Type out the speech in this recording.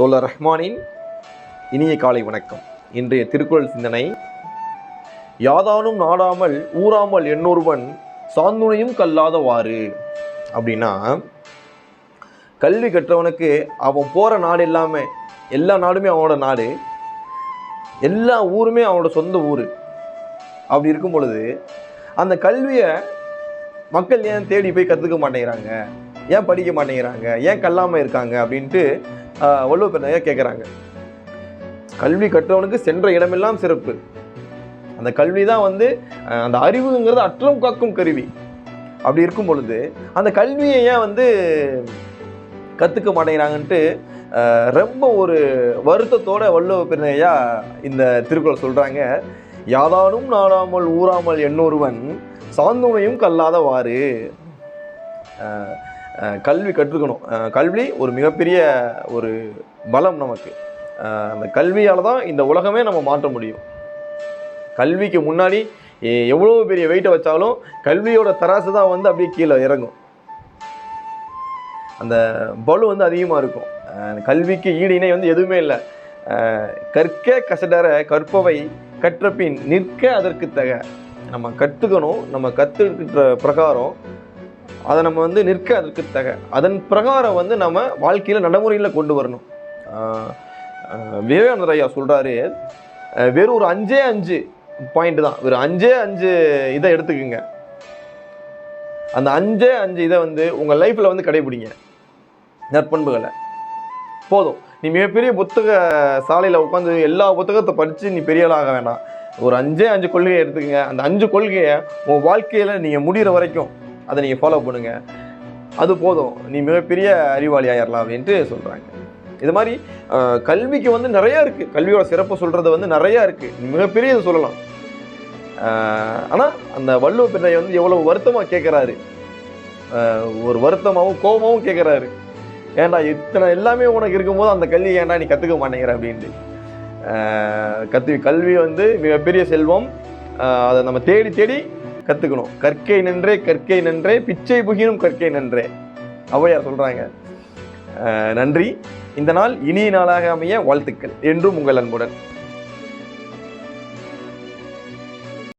தோழர் ரஹ்மானின் இனிய காலை வணக்கம். இன்றைய திருக்குறள் சிந்தனை யாதானும் நாடாமல் ஊறாமல் என்னொருவன் சாந்துணையும் கல்லாதவாறு. அப்படின்னா கல்வி கற்றவனுக்கு அவன் போகிற நாடு எல்லாமே எல்லா நாடுமே அவனோட நாடு எல்லா ஊருமே அவனோட சொந்த ஊர். அப்படி இருக்கும் பொழுது அந்த கல்வியை மக்கள் ஏன் தேடி போய் கற்றுக்க மாட்டேங்கிறாங்க? ஏன் படிக்க மாட்டேங்கிறாங்க? ஏன் கல்லாமல் இருக்காங்க? அப்படின்ட்டு வள்ளுவ பெருந்தையா கேட்குறாங்க கல்வி கற்றவனுக்கு சென்ற இடமெல்லாம் சிறப்பு. அந்த கல்வி தான் வந்து அந்த அறிவுங்கிறது அற்றம் காக்கும் கருவி. அப்படி இருக்கும் பொழுது அந்த கல்வியை ஏன் வந்து கற்றுக்க மாட்டேங்கிறாங்கன்ட்டு ரொம்ப ஒரு வருத்தத்தோட வள்ளுவ பெருந்தையா இந்த திருக்குறள் சொல்கிறாங்க யாதானும் நாடாமல் ஊறாமல் எண்ணொருவன் சாந்துணையும் கல்லாதவாறு கல்வி கற்றுக்கணும். கல்வி ஒரு மிகப்பெரிய ஒரு பலம் நமக்கு. அந்த கல்வியால் தான் இந்த உலகமே நம்ம மாற்ற முடியும். கல்விக்கு முன்னாடி எவ்வளோ பெரிய வெயிட்டை வச்சாலும் கல்வியோட தராசு தான் வந்து அப்படியே கீழே இறங்கும். அந்த பலு வந்து அதிகமாக இருக்கும். கல்விக்கு ஈடு இணை வந்து எதுவுமே இல்லை. கற்க கசடர கற்பவை கற்றபின் நிற்க அதற்கு தக. நம்ம கற்றுக்கணும் நம்ம கற்றுக்கிற பிரகாரம் அதை நம்ம வந்து நிற்க அதற்கு தக. அதன் பிரகாரம் வந்து நம்ம வாழ்க்கையில் நடைமுறையில் கொண்டு வரணும். ஆஹ் விவேகானந்தர் ஐயா சொல்கிறாரு வெறும் ஒரு அஞ்சே அஞ்சு பாயிண்ட் தான். ஒரு அஞ்சே அஞ்சு இதை எடுத்துக்குங்க. அந்த அஞ்சே அஞ்சு இதை வந்து உங்கள் லைஃப்பில் வந்து கடைபிடிங்க. நற்பண்புகளை. போதும். நீ மிகப்பெரிய புத்தக சாலையில் உட்காந்து எல்லா புத்தகத்தை படித்து நீ பெரிய ஆளாக வேணாம். ஒரு அஞ்சே அஞ்சு கொள்கையை எடுத்துக்கங்க. அந்த அஞ்சு கொள்கையை உங்கள் வாழ்க்கையில் நீங்கள் முடிகிற வரைக்கும் அதை நீங்கள் ஃபாலோ பண்ணுங்கள் அது போதும். நீ மிகப்பெரிய அறிவாளி ஆயிரலாம் அப்படின்ட்டு சொல்கிறாங்க இது மாதிரி கல்விக்கு வந்து நிறையா இருக்குது கல்வியோட சிறப்பு சொல்கிறது வந்து நிறையா இருக்குது மிகப்பெரிய இது சொல்லலாம். ஆனால் அந்த வள்ளுவ பிள்ளை வந்து எவ்வளோ வருத்தமாக கேட்குறாரு ஒரு வருத்தமாகவும் கோபமாகவும் கேட்குறாரு ஏன்டா இத்தனை எல்லாமே உனக்கு இருக்கும்போது அந்த கல்வி ஏன்டா நீ கற்றுக்க மாட்டேங்கிற அப்படின்ட்டு. கத்து கல்வி வந்து மிகப்பெரிய செல்வம். அதை நம்ம தேடி தேடி கற்றுக்கணும் கற்கை நன்றே கற்கை நன்றே பிச்சை புகினும் கற்கை நன்றே. ஔவையார் சொல்கிறாங்க நன்றி. இந்த நாள் இனிய நாளாக அமைய வாழ்த்துக்கள். என்றும் உங்கள் அன்புடன்.